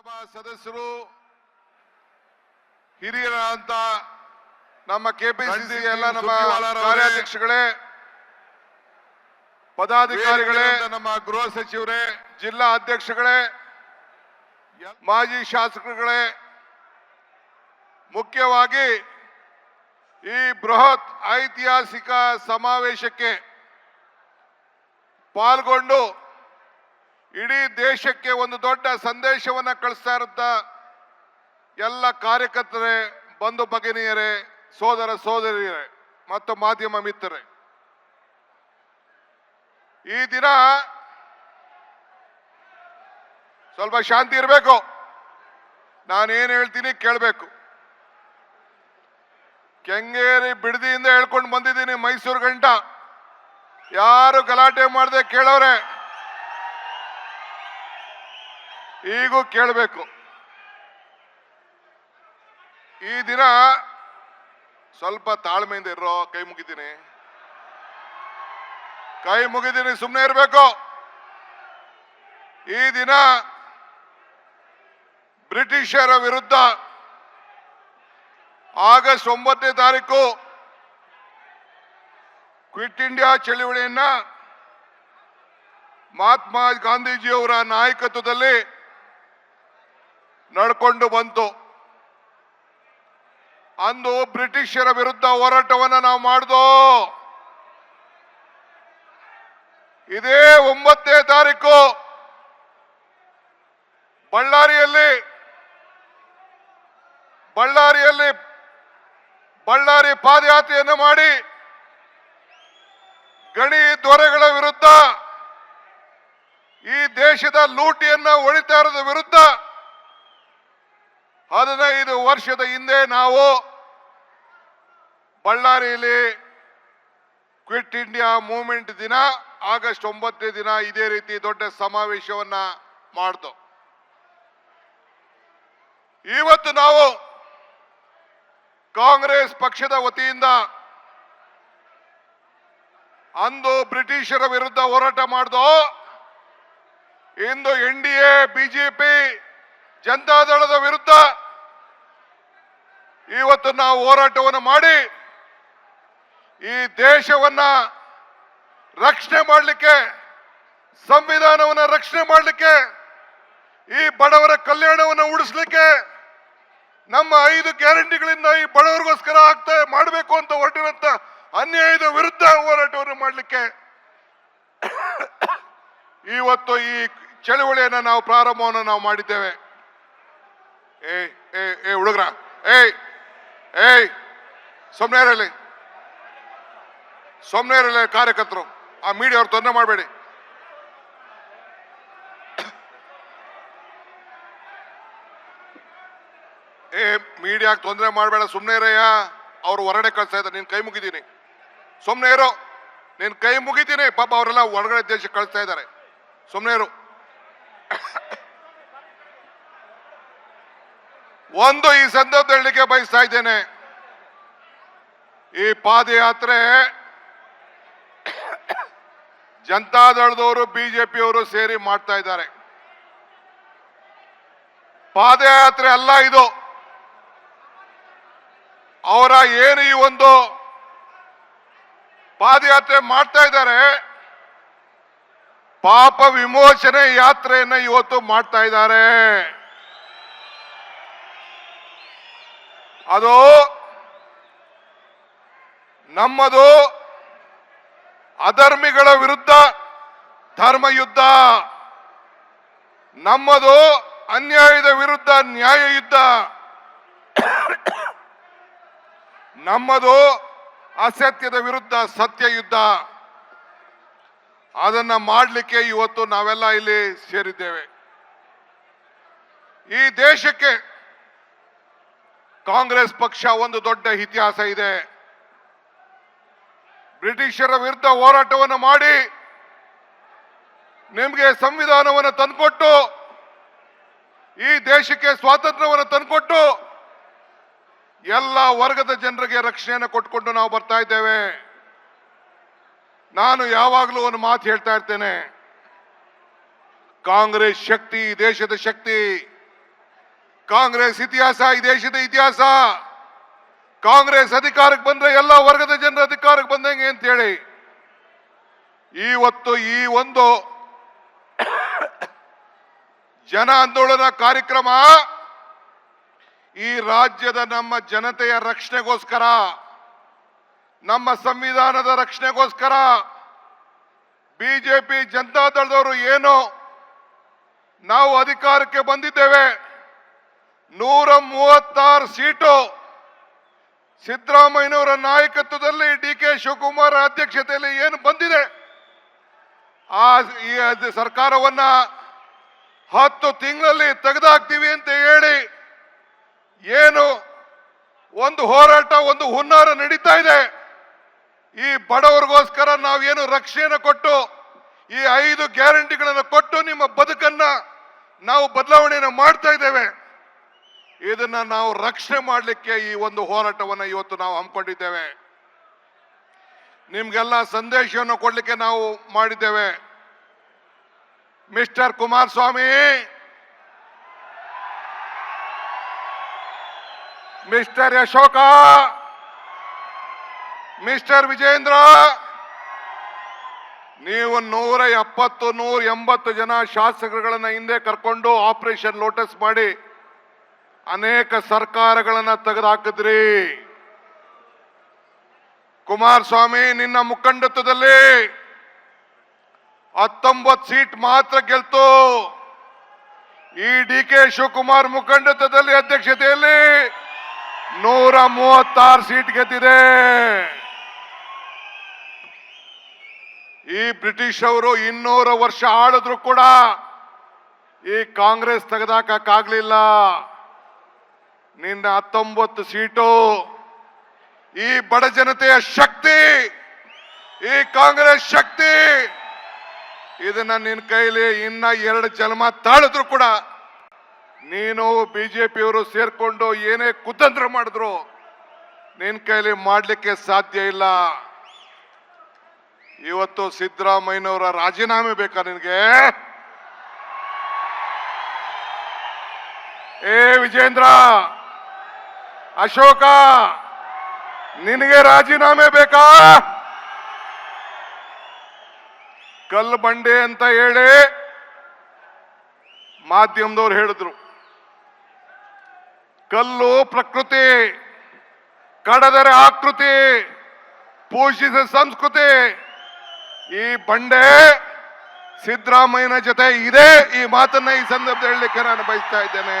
ಲೋಕಸಭಾ ಸದಸ್ಯರು ಹಿರಿಯರ ಅಂತ ನಮ್ಮ ಕೆಪಿಸಿಸಿ ಎಲ್ಲ ನಮ್ಮ ಕಾರ್ಯಾಧ್ಯಕ್ಷಗಳೇ ಪದಾಧಿಕಾರಿಗಳೇ ನಮ್ಮ ಗೃಹ ಸಚಿವರೇ ಜಿಲ್ಲಾ ಅಧ್ಯಕ್ಷಗಳೇ ಮಾಜಿ ಶಾಸಕರುಗಳೇ ಮುಖ್ಯವಾಗಿ ಈ ಬೃಹತ್ ಐತಿಹಾಸಿಕ ಸಮಾವೇಶಕ್ಕೆ ಪಾಲ್ಗೊಂಡು ಇಡೀ ದೇಶಕ್ಕೆ ಒಂದು ದೊಡ್ಡ ಸಂದೇಶವನ್ನ ಕಳಿಸ್ತಾ ಇರುತ್ತ? ಎಲ್ಲ ಕಾರ್ಯಕರ್ತರೇ, ಬಂಧು ಭಗಿನಿಯರೇ, ಸೋದರ ಸೋದರಿಯರೇ, ಮತ್ತು ಮಾಧ್ಯಮ ಮಿತ್ರರೇ, ಈ ದಿನ ಸ್ವಲ್ಪ ಶಾಂತಿ ಇರಬೇಕು. ನಾನೇನು ಹೇಳ್ತೀನಿ ಕೇಳಬೇಕು. ಕೆಂಗೇರಿ ಬಿಡದಿಯಿಂದ ಹೇಳ್ಕೊಂಡು ಬಂದಿದ್ದೀನಿ ಮೈಸೂರು ಗಂಟ. ಯಾರು ಗಲಾಟೆ ಮಾಡದೆ ಕೇಳೋರೆ? ಈಗೂ ಕೇಳಬೇಕು. ಈ ದಿನ ಸ್ವಲ್ಪ ತಾಳ್ಮೆಯಿಂದ ಇರೋ ಕೈ ಮುಗಿದೀನಿ ಕೈ ಮುಗಿದೀನಿ ಸುಮ್ಮನೆ ಇರಬೇಕು. ಈ ದಿನ ಬ್ರಿಟಿಷರ ವಿರುದ್ಧ ಆಗಸ್ಟ್ ಒಂಬತ್ತನೇ ತಾರೀಕು ಕ್ವಿಟ್ ಇಂಡಿಯಾ ಚಳುವಳಿಯನ್ನ ಮಹಾತ್ಮ ಗಾಂಧೀಜಿಯವರ ನಾಯಕತ್ವದಲ್ಲಿ ನಡ್ಕೊಂಡು ಬಂತು. ಅಂದು ಬ್ರಿಟಿಷರ ವಿರುದ್ಧ ಹೋರಾಟವನ್ನ ನಾವು ಮಾಡ್ದೋ. ಇದೇ ಒಂಬತ್ತನೇ ತಾರೀಕು. ಬಳ್ಳಾರಿಯಲ್ಲಿ ಬಳ್ಳಾರಿಯಲ್ಲಿ ಬಳ್ಳಾರಿ ಪಾದಯಾತ್ರೆಯನ್ನು ಮಾಡಿ ಗಣಿ ದೊರೆಗಳ ವಿರುದ್ಧ, ಈ ದೇಶದ ಲೂಟಿಯನ್ನು ಒಳಿತಾರದ ವಿರುದ್ಧ ಹದಿನೈದು ವರ್ಷದ ಹಿಂದೆ ನಾವು ಬಳ್ಳಾರಿಯಲ್ಲಿ ಕ್ವಿಟ್ ಇಂಡಿಯಾ ಮೂವ್ಮೆಂಟ್ ದಿನ, ಆಗಸ್ಟ್ ಒಂಬತ್ತನೇ ದಿನ ಇದೇ ರೀತಿ ದೊಡ್ಡ ಸಮಾವೇಶವನ್ನ ಮಾಡ್ದು. ಇವತ್ತು ನಾವು ಕಾಂಗ್ರೆಸ್ ಪಕ್ಷದ ವತಿಯಿಂದ ಅಂದು ಬ್ರಿಟಿಷರ ವಿರುದ್ಧ ಹೋರಾಟ ಮಾಡ್ದೋ. ಇಂದು ಎನ್ ಡಿ ಎ ಬಿಜೆಪಿ ಜನತಾದಳದ ವಿರುದ್ಧ ಇವತ್ತು ನಾವು ಹೋರಾಟವನ್ನು ಮಾಡಿ ಈ ದೇಶವನ್ನ ರಕ್ಷಣೆ ಮಾಡಲಿಕ್ಕೆ, ಸಂವಿಧಾನವನ್ನು ರಕ್ಷಣೆ ಮಾಡಲಿಕ್ಕೆ, ಈ ಬಡವರ ಕಲ್ಯಾಣವನ್ನು ಉಳಿಸ್ಲಿಕ್ಕೆ ನಮ್ಮ ಐದು ಗ್ಯಾರಂಟಿಗಳಿಂದ ಈ ಬಡವರಿಗೋಸ್ಕರ ಆಗ್ತಾ ಮಾಡಬೇಕು ಅಂತ ಹೊರಟಿರಂತ ಅನ್ಯಾಯದ ವಿರುದ್ಧ ಹೋರಾಟವನ್ನು ಮಾಡಲಿಕ್ಕೆ ಇವತ್ತು ಈ ಚಳುವಳಿಯನ್ನು ನಾವು ಪ್ರಾರಂಭವನ್ನು ನಾವು ಮಾಡಿದ್ದೇವೆ. ಏ ಏ ಏ ಹುಡುಗ್ರ, ಏಯ್ ಏಯ್ ಸುಮ್ಮನೆ ಇರಲಿ. ಸುಮ್ಮನೆ ಇರಲಿ ಕಾರ್ಯಕರ್ತರು. ಆ ಮೀಡಿಯಾ ಅವ್ರು ತೊಂದರೆ ಮಾಡಬೇಡಿ. ಏ ಮೀಡಿಯಾಗೆ ತೊಂದರೆ ಮಾಡಬೇಡ ಸುಮ್ಮನೆ ಇರಯ್ಯ. ಅವ್ರು ಹೊರಗಡೆ ಕಳಿಸ್ತಾ ಇದ್ದಾರೆ, ನಿನ್ ಕೈ ಮುಗಿದೀನಿ. ಸುಮ್ಮನೆ ಇರೋ. ನೀನ್ ಕೈ ಮುಗಿತೀನಿ ಪಾಪ ಅವರೆಲ್ಲ ಹೊರಗಡೆ ದೇಶಕ್ಕೆ ಕಳಿಸ್ತಾ ಇದ್ದಾರೆ. ಸುಮ್ಮನೆ ಇರು. ಒಂದು ಈ ಸಂದರ್ಭ ಹೇಳಲಿಕ್ಕೆ ಬಯಸ್ತಾ ಇದ್ದೇನೆ. ಈ ಪಾದಯಾತ್ರೆ ಜನತಾದಳದವರು ಬಿಜೆಪಿಯವರು ಸೇರಿ ಮಾಡ್ತಾ ಇದ್ದಾರೆ. ಪಾದಯಾತ್ರೆ ಅಲ್ಲ ಇದು. ಅವರ ಏನು ಈ ಒಂದು ಪಾದಯಾತ್ರೆ ಮಾಡ್ತಾ ಇದ್ದಾರೆ, ಪಾಪ ವಿಮೋಚನೆ ಯಾತ್ರೆಯನ್ನ ಇವತ್ತು ಮಾಡ್ತಾ ಇದ್ದಾರೆ. ಅದು ನಮ್ಮದು ಅಧರ್ಮಿಗಳ ವಿರುದ್ಧ ಧರ್ಮ ಯುದ್ಧ ನಮ್ಮದು ಅನ್ಯಾಯದ ವಿರುದ್ಧ ನ್ಯಾಯ ಯುದ್ಧ ನಮ್ಮದು ಅಸತ್ಯದ ವಿರುದ್ಧ ಸತ್ಯ ಯುದ್ಧ ಅದನ್ನ ಮಾಡಲಿಕ್ಕೆ ಇವತ್ತು ನಾವೆಲ್ಲ ಇಲ್ಲಿ ಸೇರಿದ್ದೇವೆ. ಈ ದೇಶಕ್ಕೆ ಕಾಂಗ್ರೆಸ್ ಪಕ್ಷ ಒಂದು ದೊಡ್ಡ ಇತಿಹಾಸ ಇದೆ. ಬ್ರಿಟಿಷರ ವಿರುದ್ಧ ಹೋರಾಟವನ್ನು ಮಾಡಿ ನಿಮಗೆ ಸಂವಿಧಾನವನ್ನು ತಂದುಕೊಟ್ಟು, ಈ ದೇಶಕ್ಕೆ ಸ್ವಾತಂತ್ರ್ಯವನ್ನು ತಂದುಕೊಟ್ಟು ಎಲ್ಲ ವರ್ಗದ ಜನರಿಗೆ ರಕ್ಷಣೆಯನ್ನು ಕೊಟ್ಟುಕೊಂಡು ನಾವು ಬರ್ತಾ ಇದ್ದೇವೆ. ನಾನು ಯಾವಾಗಲೂ ಒಂದು ಮಾತು ಹೇಳ್ತಾ ಇರ್ತೇನೆ. ಕಾಂಗ್ರೆಸ್ ಶಕ್ತಿ ದೇಶದ ಶಕ್ತಿ. ಕಾಂಗ್ರೆಸ್ ಇತಿಹಾಸ, ಈ ದೇಶದ ಇತಿಹಾಸ. ಕಾಂಗ್ರೆಸ್ ಅಧಿಕಾರಕ್ಕೆ ಬಂದ್ರೆ ಎಲ್ಲ ವರ್ಗದ ಜನರ ಅಧಿಕಾರಕ್ಕೆ ಬಂದಂಗೆ ಅಂತೇಳಿ ಇವತ್ತು ಈ ಒಂದು ಜನ ಆಂದೋಲನ ಕಾರ್ಯಕ್ರಮ ಈ ರಾಜ್ಯದ ನಮ್ಮ ಜನತೆಯ ರಕ್ಷಣೆಗೋಸ್ಕರ, ನಮ್ಮ ಸಂವಿಧಾನದ ರಕ್ಷಣೆಗೋಸ್ಕರ ಬಿಜೆಪಿ ಜನತಾದಳದವರು ಏನು ನಾವು ಅಧಿಕಾರಕ್ಕೆ ಬಂದಿದ್ದೇವೆ. ನೂರ ಮೂವತ್ತಾರು ಸೀಟು. ಸಿದ್ದರಾಮಯ್ಯನವರ ನಾಯಕತ್ವದಲ್ಲಿ ಡಿ ಕೆ ಶಿವಕುಮಾರ್ ಅಧ್ಯಕ್ಷತೆಯಲ್ಲಿ ಏನು ಬಂದಿದೆ? ಆ, ಈ ಸರ್ಕಾರವನ್ನ ಹತ್ತು ತಿಂಗಳಲ್ಲಿ ತೆಗೆದಾಕ್ತೀವಿ ಅಂತ ಹೇಳಿ ಏನು ಒಂದು ಹೋರಾಟ, ಒಂದು ಹುನ್ನಾರ ನಡೀತಾ ಇದೆ. ಈ ಬಡವರಿಗೋಸ್ಕರ ನಾವೇನು ರಕ್ಷಣೆಯನ್ನು ಕೊಟ್ಟು, ಈ ಐದು ಗ್ಯಾರಂಟಿಗಳನ್ನು ಕೊಟ್ಟು ನಿಮ್ಮ ಬದುಕನ್ನ ನಾವು ಬದಲಾವಣೆಯನ್ನು ಮಾಡ್ತಾ ಇದ್ದೇವೆ. ಇದನ್ನ ನಾವು ರಕ್ಷಣೆ ಮಾಡಲಿಕ್ಕೆ ಈ ಒಂದು ಹೋರಾಟವನ್ನ ಇವತ್ತು ನಾವು ಹಮ್ಮಿಕೊಂಡಿದ್ದೇವೆ. ನಿಮ್ಗೆಲ್ಲ ಸಂದೇಶವನ್ನು ಕೊಡಲಿಕ್ಕೆ ನಾವು ಮಾಡಿದ್ದೇವೆ. Mister Kumaraswamy! Mister Ashoka mister Vijendra! ನೀವು ನೂರ ಎಪ್ಪತ್ತು, ನೂರ ಎಂಬತ್ತು ಜನ ಶಾಸಕರುಗಳನ್ನ ಹಿಂದೆ ಕರ್ಕೊಂಡು ಆಪರೇಷನ್ ಲೋಟಸ್ ಮಾಡಿ ಅನೇಕ ಸರ್ಕಾರಗಳನ್ನ ತೆಗೆದುಹಾಕಿದ್ರಿ. ಕುಮಾರಸ್ವಾಮಿ, ನಿನ್ನ ಮುಖಂಡತ್ವದಲ್ಲಿ ಹತ್ತೊಂಬತ್ತು ಸೀಟ್ ಮಾತ್ರ ಗೆಲ್ತು. ಈ ಡಿ ಕೆ ಶಿವಕುಮಾರ್ ಮುಖಂಡತ್ವದಲ್ಲಿ ಅಧ್ಯಕ್ಷತೆಯಲ್ಲಿ ನೂರ ಮೂವತ್ತಾರು ಸೀಟ್ ಗೆದ್ದಿದೆ. ಈ ಬ್ರಿಟಿಷ್ ಅವರು ಇನ್ನೂರು ವರ್ಷ ಆಳಿದ್ರು ಕೂಡ ಈ ಕಾಂಗ್ರೆಸ್ ತೆಗೆದಾಕಕ್ಕಾಗ್ಲಿಲ್ಲ ನಿನ್ನ ಹತ್ತೊಂಬತ್ತು ಸೀಟು. ಈ ಬಡ ಜನತೆಯ ಶಕ್ತಿ, ಈ ಕಾಂಗ್ರೆಸ್ ಶಕ್ತಿ. ಇದನ್ನ ನಿನ್ನ ಕೈಲಿ ಇನ್ನ ಎರಡು ಜನ್ಮ ತಾಳಿದ್ರು ಕೂಡ ನೀನು ಬಿಜೆಪಿಯವರು ಸೇರ್ಕೊಂಡು ಏನೇ ಕುತಂತ್ರ ಮಾಡಿದ್ರು ನಿನ್ನ ಕೈಲಿ ಮಾಡ್ಲಿಕ್ಕೆ ಸಾಧ್ಯ ಇಲ್ಲ. ಇವತ್ತು ಸಿದ್ದರಾಮಯ್ಯನವರ ರಾಜೀನಾಮೆ ಬೇಕಾ ನಿನಗೆ? ಏ ವಿಜೇಂದ್ರ! ಅಶೋಕ, ನಿನಗೆ ರಾಜೀನಾಮೆ ಬೇಕಾ? ಕಲ್ಲು ಬಂಡೆ ಅಂತ ಹೇಳಿ ಮಾಧ್ಯಮದವ್ರು ಹೇಳಿದ್ರು. ಕಲ್ಲು ಪ್ರಕೃತಿ, ಕಡದರೆ ಆಕೃತಿ, ಪೋಷಿಸ ಸಂಸ್ಕೃತಿ, ಈ ಬಂಡೆ ಸಿದ್ದರಾಮಯ್ಯನ ಜೊತೆ ಇದೆ. ಈ ಮಾತನ್ನ ಈ ಸಂದರ್ಭದಲ್ಲಿ ಹೇಳಲಿಕ್ಕೆ ನಾನು ಬಯಸ್ತಾ ಇದ್ದೇನೆ.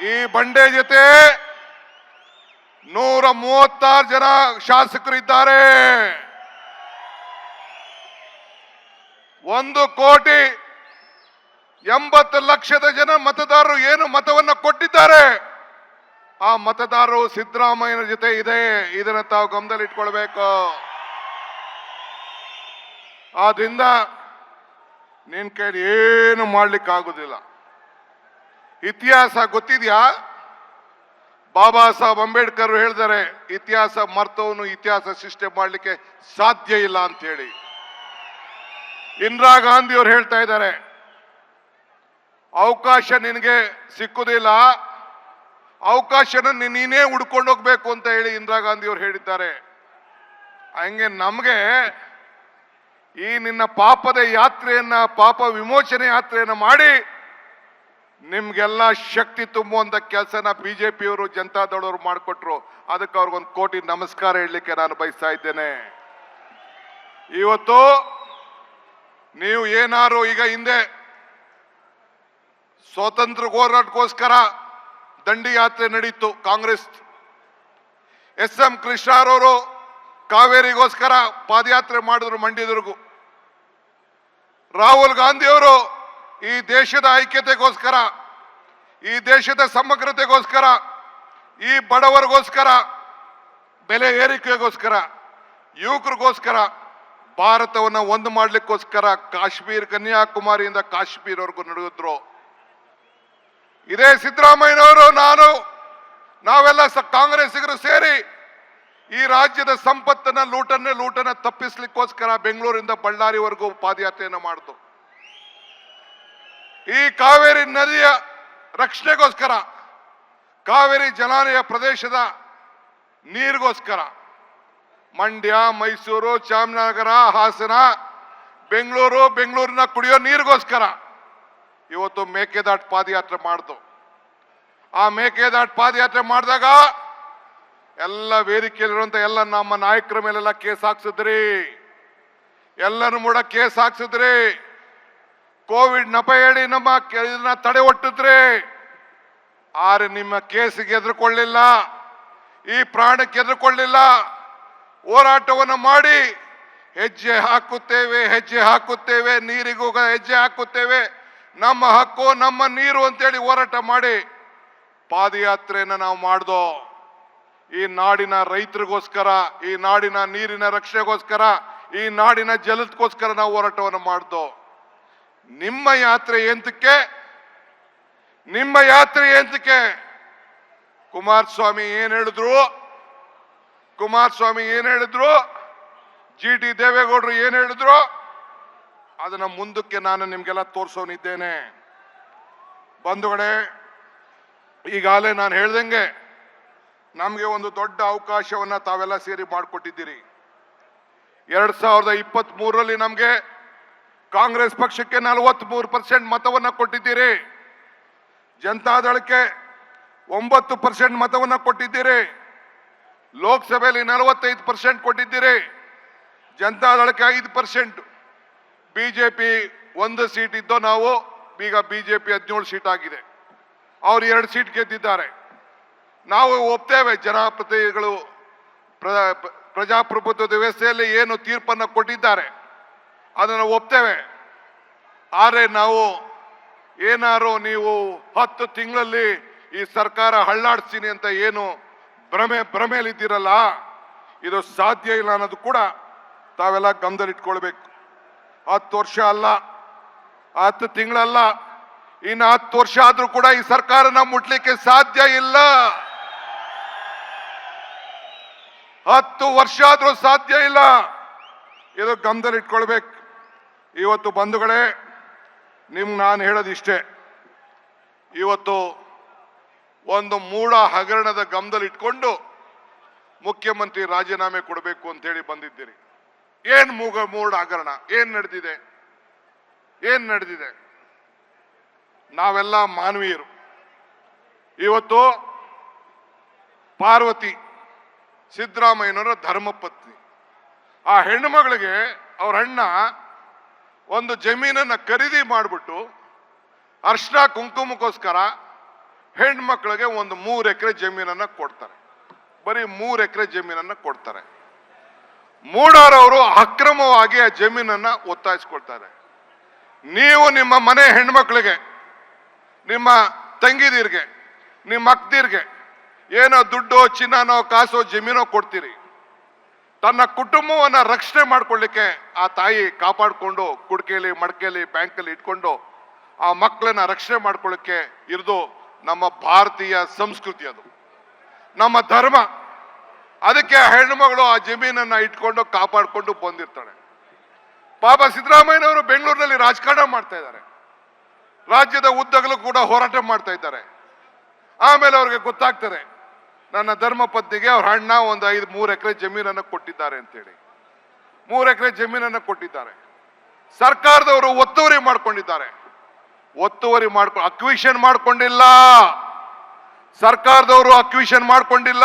ಈ ಬಂಡೆ ಜೊತೆ ನೂರ ಮೂವತ್ತಾರು ಜನ ಶಾಸಕರು ಇದ್ದಾರೆ ಒಂದು ಕೋಟಿ ಎಂಬತ್ತು ಲಕ್ಷದ ಜನ ಮತದಾರರು ಏನು ಮತವನ್ನ ಕೊಟ್ಟಿದ್ದಾರೆ? ಆ ಮತದಾರರು ಸಿದ್ದರಾಮಯ್ಯನ ಜೊತೆ ಇದೆ. ಇದನ್ನ ತಾವು ಗಮನದಲ್ಲಿ ಇಟ್ಕೊಳ್ಬೇಕು. ಆದ್ರಿಂದ ನಿನ್ ಕೈಲಿ ಏನು ಮಾಡ್ಲಿಕ್ಕೆ ಆಗುದಿಲ್ಲ ಇತಿಹಾಸ ಗೊತ್ತಿದ್ಯಾ? ಬಾಬಾ ಸಾಹೇಬ್ ಅಂಬೇಡ್ಕರ್ ಹೇಳಿದ್ದಾರೆ ಇತಿಹಾಸ ಮರ್ತವನು ಇತಿಹಾಸ ಸೃಷ್ಟಿ ಮಾಡಲಿಕ್ಕೆ ಸಾಧ್ಯ ಇಲ್ಲ ಅಂತ ಹೇಳಿ ಇಂದಿರಾ ಗಾಂಧಿ ಅವರು ಹೇಳ್ತಾ ಇದ್ದಾರೆ, ಅವಕಾಶ ನಿನಗೆ ಸಿಕ್ಕುದಿಲ್ಲ ಅವಕಾಶನ ನೀನೇ ಹುಡ್ಕೊಂಡು ಹೋಗ್ಬೇಕು ಅಂತ ಹೇಳಿ ಇಂದಿರಾ ಗಾಂಧಿ ಅವರು ಹೇಳಿದ್ದಾರೆ. ಹಂಗೆ ನಮಗೆ ಈ ನಿನ್ನ ಪಾಪದ ಯಾತ್ರೆಯನ್ನ, ಪಾಪ ವಿಮೋಚನೆ ಯಾತ್ರೆಯನ್ನ ಮಾಡಿ ನಿಮ್ಗೆಲ್ಲ ಶಕ್ತಿ ತುಂಬುವಂತ ಕೆಲಸನ ಬಿಜೆಪಿಯವರು ಜನತಾದಳವರು ಮಾಡಿಕೊಟ್ರು. ಅದಕ್ಕೆ ಅವ್ರಿಗೊಂದು ಕೋಟಿ ನಮಸ್ಕಾರ ಹೇಳಲಿಕ್ಕೆ ನಾನು ಬಯಸ್ತಾ ಇದ್ದೇನೆ. ಇವತ್ತು ನೀವು ಏನಾರು ಈಗ ಹಿಂದೆ ಸ್ವಾತಂತ್ರ್ಯ ಹೋರಾಟಕ್ಕೋಸ್ಕರ ದಂಡಿ ಯಾತ್ರೆ ನಡೀತು ಕಾಂಗ್ರೆಸ್. ಎಸ್ ಎಂ ಕೃಷ್ಣಾರವರು ಕಾವೇರಿಗೋಸ್ಕರ ಪಾದಯಾತ್ರೆ ಮಾಡಿದ್ರು ಮಂಡ್ಯದುರ್ಗು ರಾಹುಲ್ ಗಾಂಧಿ ಅವರು ಈ ದೇಶದ ಐಕ್ಯತೆಗೋಸ್ಕರ, ಈ ದೇಶದ ಸಮಗ್ರತೆಗೋಸ್ಕರ, ಈ ಬಡವರಿಗೋಸ್ಕರ, ಬೆಲೆ ಏರಿಕೆಗೋಸ್ಕರ, ಯುವಕರಿಗೋಸ್ಕರ, ಭಾರತವನ್ನು ಒಂದು ಮಾಡ್ಲಿಕ್ಕೋಸ್ಕರ ಕಾಶ್ಮೀರ್ ಕನ್ಯಾಕುಮಾರಿಯಿಂದ ಕಾಶ್ಮೀರ್ವರೆಗೂ ನಡೆಯಿದ್ರು ಇದೇ ಸಿದ್ದರಾಮಯ್ಯನವರು, ನಾನು, ನಾವೆಲ್ಲ ಕಾಂಗ್ರೆಸ್ಸಿಗರು ಸೇರಿ ಈ ರಾಜ್ಯದ ಸಂಪತ್ತನ್ನ, ಲೂಟನ್ನೇ ಲೂಟನ್ನ ತಪ್ಪಿಸ್ಲಿಕ್ಕೋಸ್ಕರ ಬೆಂಗಳೂರಿಂದ ಬಳ್ಳಾರಿವರೆಗೂ ಪಾದಯಾತ್ರೆಯನ್ನು ಮಾಡಿತು ಈ ಕಾವೇರಿ ನದಿಯ ರಕ್ಷಣೆಗೋಸ್ಕರ, ಕಾವೇರಿ ಜಲಾನಯ ಪ್ರದೇಶದ ನೀರಿಗೋಸ್ಕರ ಮಂಡ್ಯ, ಮೈಸೂರು ಚಾಮರಾಜನಗರ ಹಾಸನ, ಬೆಂಗಳೂರು, ಬೆಂಗಳೂರಿನ ಕುಡಿಯೋ ನೀರಿಗೋಸ್ಕರ ಇವತ್ತು ಮೇಕೆದಾಟ್ ಪಾದಯಾತ್ರೆ ಮಾಡ್ದು. ಆ ಮೇಕೆದಾಟ್ ಪಾದಯಾತ್ರೆ ಮಾಡಿದಾಗ ಎಲ್ಲ ವೇದಿಕೆಯಲ್ಲಿರುವಂತ ಎಲ್ಲ ನಮ್ಮ ನಾಯಕರ ಮೇಲೆಲ್ಲ ಕೇಸ್ ಹಾಕ್ಸಿದ್ರಿ. ಎಲ್ಲರೂ ಕೂಡ ಕೇಸ್ ಹಾಕ್ಸಿದ್ರಿ. ಕೋವಿಡ್ ನಪ ಹೇಳಿ ನಮ್ಮ ಇದನ್ನ ತಡೆ ಒಟ್ಟಿದ್ರೆ ಆದ್ರೆ ನಿಮ್ಮ ಕೇಸಿಗೆ ಎದುರುಕೊಳ್ಳಿಲ್ಲ, ಈ ಪ್ರಾಣಕ್ಕೆ ಎದುರುಕೊಳ್ಳಿಲ್ಲ, ಹೋರಾಟವನ್ನು ಮಾಡಿ ಹೆಜ್ಜೆ ಹಾಕುತ್ತೇವೆ ಹೆಜ್ಜೆ ಹಾಕುತ್ತೇವೆ, ನೀರಿಗೂ ಹೆಜ್ಜೆ ಹಾಕುತ್ತೇವೆ, ನಮ್ಮ ಹಕ್ಕು, ನಮ್ಮ ನೀರು ಅಂತೇಳಿ ಹೋರಾಟ ಮಾಡಿ ಪಾದಯಾತ್ರೆಯನ್ನು ನಾವು ಮಾಡ್ದೋ, ಈ ನಾಡಿನ ರೈತರಿಗೋಸ್ಕರ, ಈ ನಾಡಿನ ನೀರಿನ ರಕ್ಷೆಗೋಸ್ಕರ, ಈ ನಾಡಿನ ಜಲದಗೋಸ್ಕರ ನಾವು ಹೋರಾಟವನ್ನು ಮಾಡ್ದೋ. ನಿಮ್ಮ ಯಾತ್ರೆ ಎಂತಕ್ಕೆ ನಿಮ್ಮ ಯಾತ್ರೆ ಎಂತಕ್ಕೆ ಕುಮಾರಸ್ವಾಮಿ ಏನ್ ಹೇಳಿದ್ರು? ಕುಮಾರಸ್ವಾಮಿ ಏನ್ ಹೇಳಿದ್ರು? ಜಿ ಟಿ ದೇವೇಗೌಡರು ಏನ್ ಹೇಳಿದ್ರು? ಅದನ್ನ ಮುಂದಕ್ಕೆ ನಾನು ನಿಮ್ಗೆಲ್ಲ ತೋರಿಸೋನಿದ್ದೇನೆ. ಬಂಧುಗಳೇ, ಈಗಾಗಲೇ ನಾನು ಹೇಳ್ದಂಗೆ ನಮಗೆ ಒಂದು ದೊಡ್ಡ ಅವಕಾಶವನ್ನ ತಾವೆಲ್ಲ ಸೇರಿ ಮಾಡಿಕೊಟ್ಟಿದ್ದೀರಿ. ಎರಡ್ ಸಾವಿರದ ಇಪ್ಪತ್ತ್ ಮೂರರಲ್ಲಿ ನಮಗೆ ಕಾಂಗ್ರೆಸ್ ಪಕ್ಷಕ್ಕೆ ನಲವತ್ತ್ ಮೂರು ಪರ್ಸೆಂಟ್ ಮತವನ್ನ ಕೊಟ್ಟಿದ್ದೀರಿ. ಜನತಾದಳಕ್ಕೆ ಒಂಬತ್ತು ಪರ್ಸೆಂಟ್ ಮತವನ್ನ ಕೊಟ್ಟಿದ್ದೀರಿ. ಲೋಕಸಭೆಯಲ್ಲಿ ನಲವತ್ತೈದು ಪರ್ಸೆಂಟ್ ಕೊಟ್ಟಿದ್ದೀರಿ. ಜನತಾದಳಕ್ಕೆ ಐದು ಪರ್ಸೆಂಟ್ ಬಿಜೆಪಿ ಒಂದು ಸೀಟ್ ಇದ್ದೋ ನಾವು ಈಗ ಬಿಜೆಪಿ ಹದಿನೇಳು ಸೀಟ್ ಆಗಿದೆ. ಅವ್ರು ಎರಡು ಸೀಟ್ ಗೆದ್ದಿದ್ದಾರೆ. ನಾವು ಒಪ್ತೇವೆ ಜನಪ್ರತಿನಿಧಿಗಳು ಪ್ರ- ಪ್ರಜಾಪ್ರಭುತ್ವದ ವ್ಯವಸ್ಥೆಯಲ್ಲಿ ಏನು ತೀರ್ಪನ್ನು ಕೊಟ್ಟಿದ್ದಾರೆ. ಅದನ್ನು ಒಪ್ತೇವೆ. ಆದರೆ ನಾವು ಏನಾರು ನೀವು ಹತ್ತು ತಿಂಗಳಲ್ಲಿ ಈ ಸರ್ಕಾರ ಹಳ್ಳಾಡ್ತೀನಿ ಅಂತ ಏನು ಭ್ರಮೆ, ಭ್ರಮೆಯಲ್ಲಿದ್ದೀರಲ್ಲ? ಇದು ಸಾಧ್ಯ ಇಲ್ಲ ಅನ್ನೋದು ಕೂಡ ತಾವೆಲ್ಲ ಗಮನದಲ್ಲಿಟ್ಕೊಳ್ಬೇಕು. ಹತ್ತು ವರ್ಷ ಅಲ್ಲ, ಹತ್ತು ತಿಂಗಳಲ್ಲ, ಇನ್ನು ಹತ್ತು ವರ್ಷ ಆದರೂ ಕೂಡ ಈ ಸರ್ಕಾರನ ಮುಟ್ಲಿಕ್ಕೆ ಸಾಧ್ಯ ಇಲ್ಲ. ಹತ್ತು ವರ್ಷ ಆದರೂ ಸಾಧ್ಯ ಇಲ್ಲ. ಇದು ಗಮನದಲ್ಲಿಟ್ಕೊಳ್ಬೇಕು. ಇವತ್ತು ಬಂಧುಗಳೇ, ನಿಮ್ಗೆ ನಾನು ಹೇಳೋದಿಷ್ಟೇ. ಇವತ್ತು ಒಂದು ಮೂಢ ಹಗರಣದ ಗಮನದಲ್ಲಿಟ್ಕೊಂಡು ಮುಖ್ಯಮಂತ್ರಿ ರಾಜೀನಾಮೆ ಕೊಡಬೇಕು ಅಂತ ಹೇಳಿ ಬಂದಿದ್ದೀರಿ. ಏನು ಮೂಗ, ಮೂಢ ಹಗರಣ? ಏನು ನಡೆದಿದೆ? ಏನು ನಡೆದಿದೆ? ನಾವೆಲ್ಲ ಮಾನವೀಯರು. ಇವತ್ತು ಪಾರ್ವತಿ ಸಿದ್ದರಾಮಯ್ಯನವರ ಧರ್ಮಪತ್ನಿ. ಆ ಹೆಣ್ಣು ಮಗಳಿಗೆ ಅವ್ರ ಅಣ್ಣ ಒಂದು ಜಮೀನನ್ನು ಖರೀದಿ ಮಾಡಿಬಿಟ್ಟು ಅರ್ಶನ ಕುಂಕುಮಕ್ಕೋಸ್ಕರ ಹೆಣ್ಮಕ್ಳಿಗೆ ಒಂದು ಮೂರು ಎಕರೆ ಜಮೀನನ್ನು ಕೊಡ್ತಾರೆ. ಬರೀ ಮೂರು ಎಕರೆ ಜಮೀನನ್ನು ಕೊಡ್ತಾರೆ. ಮೂಡಾರವರು ಅಕ್ರಮವಾಗಿ ಆ ಜಮೀನನ್ನು ಒತ್ತಾಯಿಸ್ಕೊಳ್ತಾರೆ. ನೀವು ನಿಮ್ಮ ಮನೆ ಹೆಣ್ಮಕ್ಳಿಗೆ, ನಿಮ್ಮ ತಂಗಿದೀರ್ಗೆ, ನಿಮ್ಮ ಅಕ್ದಿರ್ಗೆ ಏನೋ ದುಡ್ಡೋ ಚಿನ್ನನೋ ಕಾಸೋ ಜಮೀನೋ ಕೊಡ್ತೀರಿ. ತನ್ನ ಕುಟುಂಬವನ್ನ ರಕ್ಷಣೆ ಮಾಡ್ಕೊಳ್ಳಿಕ್ಕೆ ಆ ತಾಯಿ ಕಾಪಾಡಿಕೊಂಡು ಕುಡ್ಕೆಯಲ್ಲಿ ಮಡಕೆಯಲ್ಲಿ ಬ್ಯಾಂಕಲ್ಲಿ ಇಟ್ಕೊಂಡು ಆ ಮಕ್ಕಳನ್ನ ರಕ್ಷಣೆ ಮಾಡ್ಕೊಳ್ಳಿಕ್ಕೆ ಇರೋದು ನಮ್ಮ ಭಾರತೀಯ ಸಂಸ್ಕೃತಿ ಅದು. ನಮ್ಮ ಧರ್ಮ. ಅದಕ್ಕೆ ಹೆಣ್ಣುಮಗಳು ಆ ಜಮೀನನ್ನ ಇಟ್ಕೊಂಡು ಕಾಪಾಡಿಕೊಂಡು ಬಂದಿರ್ತಾಳೆ. ಪಾಪ ಸಿದ್ದರಾಮಯ್ಯನವರು ಬೆಂಗಳೂರಿನಲ್ಲಿ ರಾಜಕಾರಣ ಮಾಡ್ತಾ ಇದ್ದಾರೆ. ರಾಜ್ಯದ ಉದ್ದಗಲು ಕೂಡ ಹೋರಾಟ ಮಾಡ್ತಾ ಇದ್ದಾರೆ. ಆಮೇಲೆ ಅವ್ರಿಗೆ ಗೊತ್ತಾಗ್ತದೆ ನನ್ನ ಧರ್ಮಪತ್ನಿಗೆ ಅವ್ರ ಅಣ್ಣ ಒಂದು ಐದು, ಮೂರು ಎಕರೆ ಜಮೀನನ್ನು ಕೊಟ್ಟಿದ್ದಾರೆ ಅಂತೇಳಿ. ಮೂರು ಎಕರೆ ಜಮೀನನ್ನು ಕೊಟ್ಟಿದ್ದಾರೆ. ಸರ್ಕಾರದವರು ಒತ್ತುವರಿ ಮಾಡ್ಕೊಂಡಿದ್ದಾರೆ. ಒತ್ತುವರಿ ಮಾಡ್ಕೊ, ಅಕ್ವಿಷನ್ ಮಾಡ್ಕೊಂಡಿಲ್ಲ. ಸರ್ಕಾರದವರು ಅಕ್ವಿಷನ್ ಮಾಡ್ಕೊಂಡಿಲ್ಲ.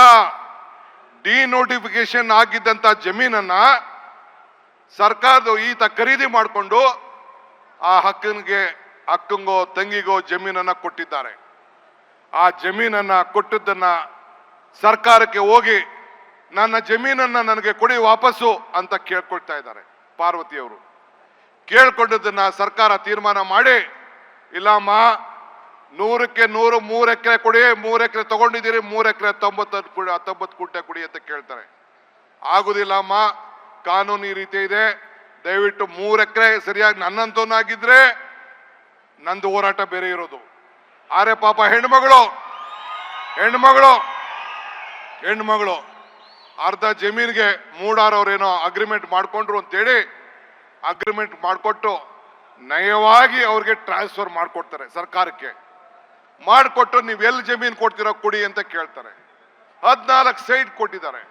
ಡಿ ನೋಟಿಫಿಕೇಶನ್ ಆಗಿದ್ದಂತ ಜಮೀನನ್ನ ಸರ್ಕಾರದ ಈತ ಖರೀದಿ ಮಾಡಿಕೊಂಡು ಆ ಹಕ್ಕನಿಗೆ ಅಕ್ಕಂಗೋ ತಂಗಿಗೋ ಜಮೀನನ್ನ ಕೊಟ್ಟಿದ್ದಾರೆ. ಆ ಜಮೀನನ್ನ ಕೊಟ್ಟದ್ದನ್ನ ಸರ್ಕಾರಕ್ಕೆ ಹೋಗಿ ನನ್ನ ಜಮೀನನ್ನ ನನಗೆ ಕೊಡಿ ವಾಪಸ್ಸು ಅಂತ ಕೇಳ್ಕೊಳ್ತಾ ಇದ್ದಾರೆ ಪಾರ್ವತಿಯವರು. ಕೇಳ್ಕೊಂಡದನ್ನ ಸರ್ಕಾರ ತೀರ್ಮಾನ ಮಾಡಿ, ಇಲ್ಲಮ್ಮ, ನೂರಕ್ಕೆ ನೂರು ಮೂರು ಎಕರೆ ಕೊಡಿ ಮೂರು ಎಕರೆ ತಗೊಂಡಿದ್ದೀರಿ ಮೂರು ಎಕರೆ ತೊಂಬತ್ತು ಕುಡಿ, ಹತ್ತೊಂಬತ್ತು ಕುಂಟೆ ಕೊಡಿ ಅಂತ ಕೇಳ್ತಾರೆ. ಆಗುದಿಲ್ಲ ಅಮ್ಮ ಕಾನೂನು ಈ ರೀತಿ ಇದೆ. ದಯವಿಟ್ಟು ಮೂರು ಎಕರೆ ಸರಿಯಾಗಿ ನನ್ನಂತವನಾಗಿದ್ರೆ ನಂದು ಹೋರಾಟ ಬೇರೆ ಇರೋದು. ಆರೆ ಪಾಪ ಹೆಣ್ಮಗಳು ಹೆಣ್ಮಗಳು ಹೆಣ್ಮಗಳು ಅರ್ಧ ಜಮೀನಿಗೆ ಮೂಡಾರವ್ರೇನೋ ಅಗ್ರಿಮೆಂಟ್ ಮಾಡ್ಕೊಂಡ್ರು ಅಂತೇಳಿ ಅಗ್ರಿಮೆಂಟ್ ಮಾಡಿಕೊಟ್ಟು ನಯವಾಗಿ ಅವ್ರಿಗೆ ಟ್ರಾನ್ಸ್ಫರ್ ಮಾಡಿಕೊಡ್ತಾರೆ ಸರ್ಕಾರಕ್ಕೆ. ಮಾಡಿಕೊಟ್ಟು ನೀವು ಎಲ್ಲಿ ಜಮೀನು ಕೊಡ್ತೀರೋ ಕೊಡಿ ಅಂತ ಕೇಳ್ತಾರೆ. ಹದಿನಾಲ್ಕು ಸೈಟ್ ಕೊಟ್ಟಿದ್ದಾರೆ.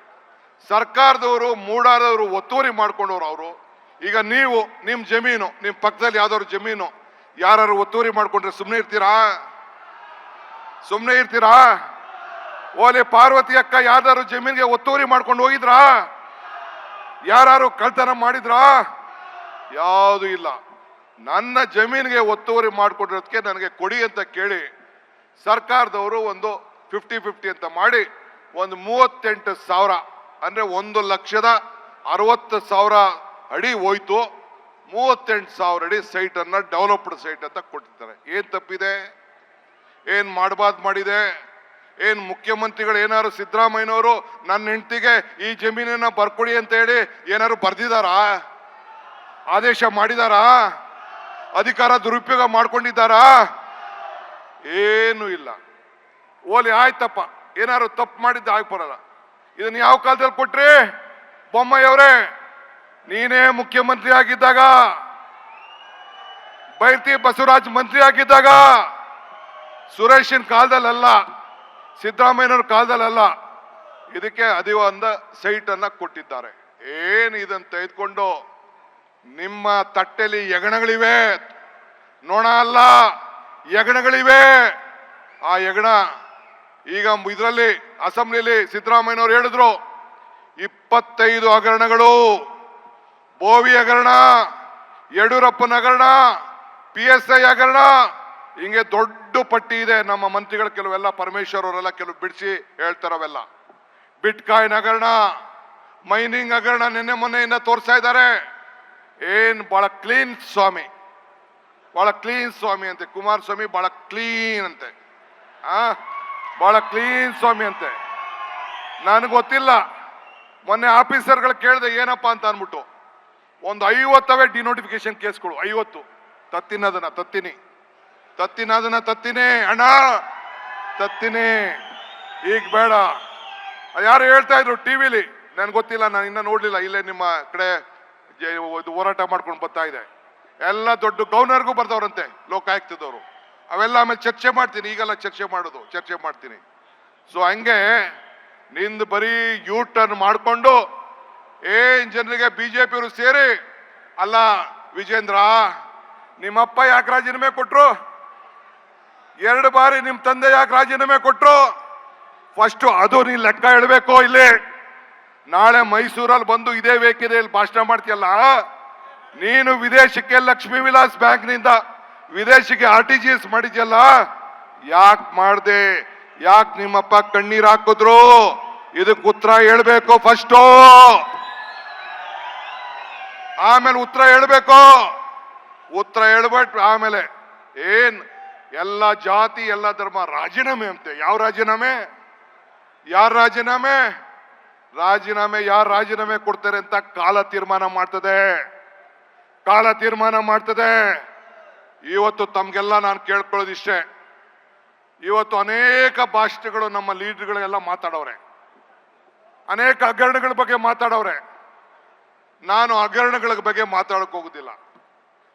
ಸರ್ಕಾರದವರು ಮೂಡಾರವರು ಒತ್ತುವರಿ ಮಾಡ್ಕೊಂಡವ್ರು ಅವರು. ಈಗ ನೀವು ನಿಮ್ಮ ಜಮೀನು ನಿಮ್ಮ ಪಕ್ಕದಲ್ಲಿ ಯಾವ್ದಾದ್ರು ಜಮೀನು ಯಾರು ಒತ್ತುವರಿ ಮಾಡ್ಕೊಂಡ್ರೆ ಸುಮ್ಮನೆ ಇರ್ತೀರಾ? ಸುಮ್ಮನೆ ಇರ್ತೀರಾ? ಓಲೆ ಪಾರ್ವತಿ ಅಕ್ಕ ಯಾರು ಜಮೀನಿಗೆ ಒತ್ತುವರಿ ಮಾಡ್ಕೊಂಡು ಹೋಗಿದ್ರಾ? ಯಾರು ಕಳ್ತನ ಮಾಡಿದ್ರಾ? ಯಾವುದು ಇಲ್ಲ. ನನ್ನ ಜಮೀನಿಗೆ ಒತ್ತುವರಿ ಮಾಡಿಕೊಂಡಿರೋದಕ್ಕೆ ನನಗೆ ಕೊಡಿ ಅಂತ ಕೇಳಿ ಸರ್ಕಾರದವರು ಒಂದು ಫಿಫ್ಟಿ ಫಿಫ್ಟಿ ಅಂತ ಮಾಡಿ ಒಂದು ಮೂವತ್ತೆಂಟು ಸಾವಿರ, ಅಂದ್ರೆ ಒಂದು ಲಕ್ಷದ ಅರವತ್ತು ಸಾವಿರ ಅಡಿ ಹೋಯ್ತು. ಮೂವತ್ತೆಂಟು ಸಾವಿರ ಅಡಿ ಸೈಟನ್ನು ಡೆವಲಪ್ಡ್ ಸೈಟ್ ಅಂತ ಕೊಟ್ಟಿದ್ದಾರೆ ಏನ್ ತಪ್ಪಿದೆ? ಏನು ಮಾಡಬಾರ್ದು ಮಾಡಿದೆ? ಏನ್ ಮುಖ್ಯಮಂತ್ರಿಗಳು ಏನಾದ್ರು ಸಿದ್ದರಾಮಯ್ಯನವರು ನನ್ನ ಹೆಂಡತಿಗೆ ಈ ಜಮೀನನ್ನ ಬರ್ಕೊಡಿ ಅಂತ ಹೇಳಿ ಏನಾದ್ರು ಬರ್ದಿದಾರಾ? ಆದೇಶ ಮಾಡಿದಾರಾ? ಅಧಿಕಾರ ದುರುಪಯೋಗ ಮಾಡ್ಕೊಂಡಿದ್ದಾರಾ? ಏನು ಇಲ್ಲ. ಓಲಿ ಆಯ್ತಪ್ಪ. ಏನಾದ್ರು ತಪ್ಪು ಮಾಡಿದ್ದ ಆಗಿ ಬರಲ್ಲ. ಇದನ್ನ ಯಾವ ಕಾಲದಲ್ಲಿ ಕೊಟ್ರಿ? ಬೊಮ್ಮಯ್ಯವರೇ ನೀನೇ ಮುಖ್ಯಮಂತ್ರಿ ಆಗಿದ್ದಾಗ, ಬೈರ್ತಿ ಬಸವರಾಜ್ ಮಂತ್ರಿ ಆಗಿದ್ದಾಗ, ಸುರೇಶನ್ ಕಾಲದಲ್ಲಲ್ಲ ಸಿದ್ದರಾಮಯ್ಯನವ್ರ ಕಾಲದಲ್ಲಲ್ಲ ಇದಕ್ಕೆ ಅದೇ ಅಂದ ಸೈಟ್ ಅನ್ನ ಕೊಟ್ಟಿದ್ದಾರೆ. ಏನು ಇದನ್ನು ತೆಗೆದುಕೊಂಡು ನಿಮ್ಮ ತಟ್ಟೆಲಿ ಯಗಣಗಳಿವೆ? ನೋಣ ಅಲ್ಲ, ಯಗಣಗಳಿವೆ. ಆ ಯಗಣ ಈಗ ಇದರಲ್ಲಿ ಅಸೆಂಬ್ಲಿಲಿ ಸಿದ್ದರಾಮಯ್ಯನವರು ಹೇಳಿದ್ರು, ಇಪ್ಪತ್ತೈದು ಹಗರಣಗಳು, ಬೋವಿ ಹಗರಣ, ಯಡಿಯೂರಪ್ಪನ ಹಗರಣ, ಪಿ ಎಸ್ ಐ ಹಗರಣ ಹಿಂಗೆ ದೊಡ್ಡ ಪಟ್ಟಿ ಇದೆ. ನಮ್ಮ ಮಂತ್ರಿಗಳು ಕೆಲವೆಲ್ಲ ಪರಮೇಶ್ವರ್ ಅವರೆಲ್ಲ ಕೆಲವು ಬಿಡಿಸಿ ಹೇಳ್ತಾರವೆಲ್ಲ. ಬಿಟ್ ಕಾಯಿನ್ ಹಗರಣ, ಮೈನಿಂಗ್ ಹಗರಣ ನಿನ್ನೆ ಮೊನ್ನೆಯಿಂದ ತೋರಿಸ್ತಾ ಇದ್ದಾರೆ. ಏನ್ ಬಹಳ ಕ್ಲೀನ್ ಸ್ವಾಮಿ. ಬಹಳ ಕ್ಲೀನ್ ಸ್ವಾಮಿ ಅಂತೆ. ಕುಮಾರಸ್ವಾಮಿ ಬಹಳ ಕ್ಲೀನ್ ಅಂತೆ. ಆ? ಬಹಳ ಕ್ಲೀನ್ ಸ್ವಾಮಿ ಅಂತೆ. ನನಗೆ ಗೊತ್ತಿಲ್ಲ. ಮೊನ್ನೆ ಆಫೀಸರ್ಗಳು ಕೇಳಿದೆ ಏನಪ್ಪಾ ಅಂತ ಅನ್ಬಿಟ್ಟು ಒಂದು ಐವತ್ತವೇ ಡಿನೋಟಿಫಿಕೇಶನ್ ಕೇಸ್ಗಳು, ಐವತ್ತು. ತತ್ತಿನದನ್ನ, ತತ್ತಿನಿ. ತತ್ತಿನದನ್ನ ತತ್ತಿನೇ, ಅಣ್ಣ. ತತ್ತಿನೇ. ಈಗ ಬೇಡ. ಯಾರು ಹೇಳ್ತಾ ಇದ್ರು ಟಿವಿಲಿ? ನನ್ಗೆ ಗೊತ್ತಿಲ್ಲ, ನಾನು ಇನ್ನ ನೋಡ್ಲಿಲ್ಲ. ಇಲ್ಲೇ ನಿಮ್ಮ ಕಡೆ ಜೆ- ಇದು ಹೋರಾಟ ಮಾಡ್ಕೊಂಡು ಬರ್ತಾ ಇದೆ. ಎಲ್ಲ ದೊಡ್ಡ ಗವರ್ನರ್ಗೂ ಬರ್ತವ್ರಂತೆ ಲೋಕಾಯುಕ್ತದವರು. ಅವೆಲ್ಲ ಆಮೇಲೆ ಚರ್ಚೆ ಮಾಡ್ತೀನಿ. ಈಗೆಲ್ಲ ಚರ್ಚೆ ಮಾಡೋದು, ಚರ್ಚೆ ಮಾಡ್ತೀನಿ. ಸೊ ಹಂಗೆ ನಿಂದು ಬರೀ ಯೂ ಟರ್ನ್ ಮಾಡಿಕೊಂಡು ಏನ್ ಜನರಿಗೆ ಬಿಜೆಪಿಯವರು ಸೇರಿ. ಅಲ್ಲ, ವಿಜೇಂದ್ರ, ನಿಮ್ಮಪ್ಪ ಯಾಕೆ ರಾಜೀನಾಮೆ ಕೊಟ್ರು? ಎರಡು ಬಾರಿ ನಿಮ್ಮ ತಂದೆ ಯಾಕೆ ರಾಜೀನಾಮೆ ಕೊಟ್ಟರು ಫಸ್ಟ್ ಅದು ನೀನ್ ಲೆಕ್ಕ ಇಡಬೇಕು ಇಲ್ಲಿ? ನಾಳೆ ಮೈಸೂರಲ್ಲಿ ಬಂದು ಇದೇ ಬೇಕಿದೆ ಇಲ್ಲಿ ಭಾಷಣ ಮಾಡ್ತೀಯಲ್ಲ? ನೀನು ವಿದೇಶಕ್ಕೆ ಲಕ್ಷ್ಮೀ ವಿಲಾಸ್ ಬ್ಯಾಂಕ್ನಿಂದ ವಿದೇಶಕ್ಕೆ ಆರ್ ಟಿ ಜಿ ಎಸ್ ಮಾಡಿದ್ಯಲ್ಲ? ಯಾಕೆ ಮಾಡ್ದೆ? ಯಾಕೆ ನಿಮ್ಮಪ್ಪ ಕಣ್ಣೀರು ಹಾಕಿದ್ರು? ಇದಕ್ಕೆ ಉತ್ತರ ಹೇಳ್ಬೇಕು ಫಸ್ಟು ಆಮೇಲೆ ಉತ್ತರ ಹೇಳ್ಬೇಕು. ಉತ್ತರ ಹೇಳ್ಬಿಟ್ಟು ಆಮೇಲೆ. ಏನ್? ಎಲ್ಲ ಜಾತಿ, ಎಲ್ಲ ಧರ್ಮ ರಾಜೀನಾಮೆ ಅಂತೆ. ಯಾವ ರಾಜೀನಾಮೆ? ಯಾರ ರಾಜೀನಾಮೆ? ರಾಜೀನಾಮೆ ಯಾರು ರಾಜೀನಾಮೆ ಕೊಡ್ತಾರೆ ಅಂತ ಕಾಲ ತೀರ್ಮಾನ ಮಾಡ್ತದೆ. ಕಾಲ ತೀರ್ಮಾನ ಮಾಡ್ತದೆ. ಇವತ್ತು ತಮ್ಗೆಲ್ಲ ನಾನು ಕೇಳ್ಕೊಳ್ಳೋದಿಷ್ಟೇ. ಇವತ್ತು ಅನೇಕ ಭಾಷೆಗಳು ನಮ್ಮ ಲೀಡರ್ಗಳೆಲ್ಲ ಮಾತಾಡೋರೆ ಅನೇಕ ಹಗರಣಗಳ ಬಗ್ಗೆ ಮಾತಾಡೋರೆ ನಾನು ಹಗರಣಗಳ ಬಗ್ಗೆ ಮಾತಾಡಕ್ ಹೋಗುದಿಲ್ಲ.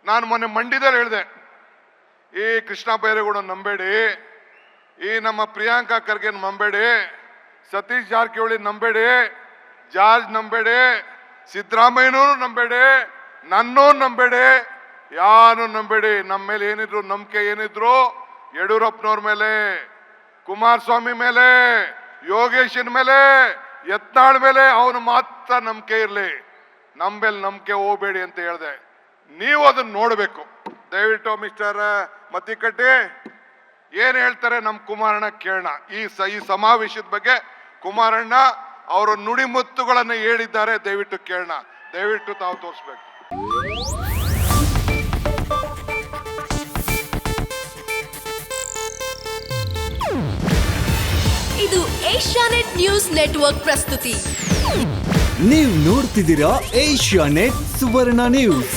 ನಾನು ಮೊನ್ನೆ ಮಂಡ್ಯದಲ್ಲಿ ಹೇಳಿದೆ ಈ ಕೃಷ್ಣ ಬೈರೇಗೌಡ ನಂಬೇಡಿ. ಈ ನಮ್ಮ ಪ್ರಿಯಾಂಕಾ ಖರ್ಗೆ ನಂಬೇಡಿ. ಸತೀಶ್ ಜಾರಕಿಹೊಳಿ ನಂಬೇಡಿ. ಜಾರ್ಜ್ ನಂಬೇಡಿ. ಸಿದ್ದರಾಮಯ್ಯನೂ ನಂಬೇಡಿ. ನನ್ನೂ ನಂಬೇಡಿ. ಯಾರು ನಂಬೇಡಿ. ನಮ್ಮ ಮೇಲೆ ಏನಿದ್ರು ನಂಬಿಕೆ ಏನಿದ್ರು ಯಡಿಯೂರಪ್ಪನವ್ರ ಮೇಲೆ, ಕುಮಾರಸ್ವಾಮಿ ಮೇಲೆ, ಯೋಗೇಶನ್ ಮೇಲೆ, ಯತ್ನಾಳ್ ಮೇಲೆ ಅವನು ಮಾತ್ರ ನಂಬಿಕೆ ಇರಲಿ. ನಂಬೆಲ್ ನಂಬಿಕೆ ಹೋಗಬೇಡಿ ಅಂತ ಹೇಳಿದೆ. ನೀವು ಅದನ್ನ ನೋಡಬೇಕು. ದಯವಿಟ್ಟು ಮಿಸ್ಟರ್ ಮತ್ತಿಕಟ್ಟಿ ಏನ್ ಹೇಳ್ತಾರೆ ನಮ್ಮ ಕುಮಾರಣ್ಣ ಕೇಳೋಣ ಈ ಸ ಈ ಸಮಾವೇಶದ ಬಗ್ಗೆ ಕುಮಾರಣ್ಣ ಅವರು ನುಡಿಮುತ್ತುಗಳನ್ನು ಹೇಳಿದ್ದಾರೆ ದಯವಿಟ್ಟು ಕೇಳೋಣ ದಯವಿಟ್ಟು ತಾವು ತೋರಿಸ್ಬೇಕು. ಇದು ಏಷ್ಯಾನೆಟ್ ನ್ಯೂಸ್ ನೆಟ್ವರ್ಕ್ ಪ್ರಸ್ತುತಿ. ನೀವು ನೋಡ್ತಿದ್ದೀರಾ ಏಷ್ಯಾ ನೆಟ್ ಸುವರ್ಣ ನ್ಯೂಸ್.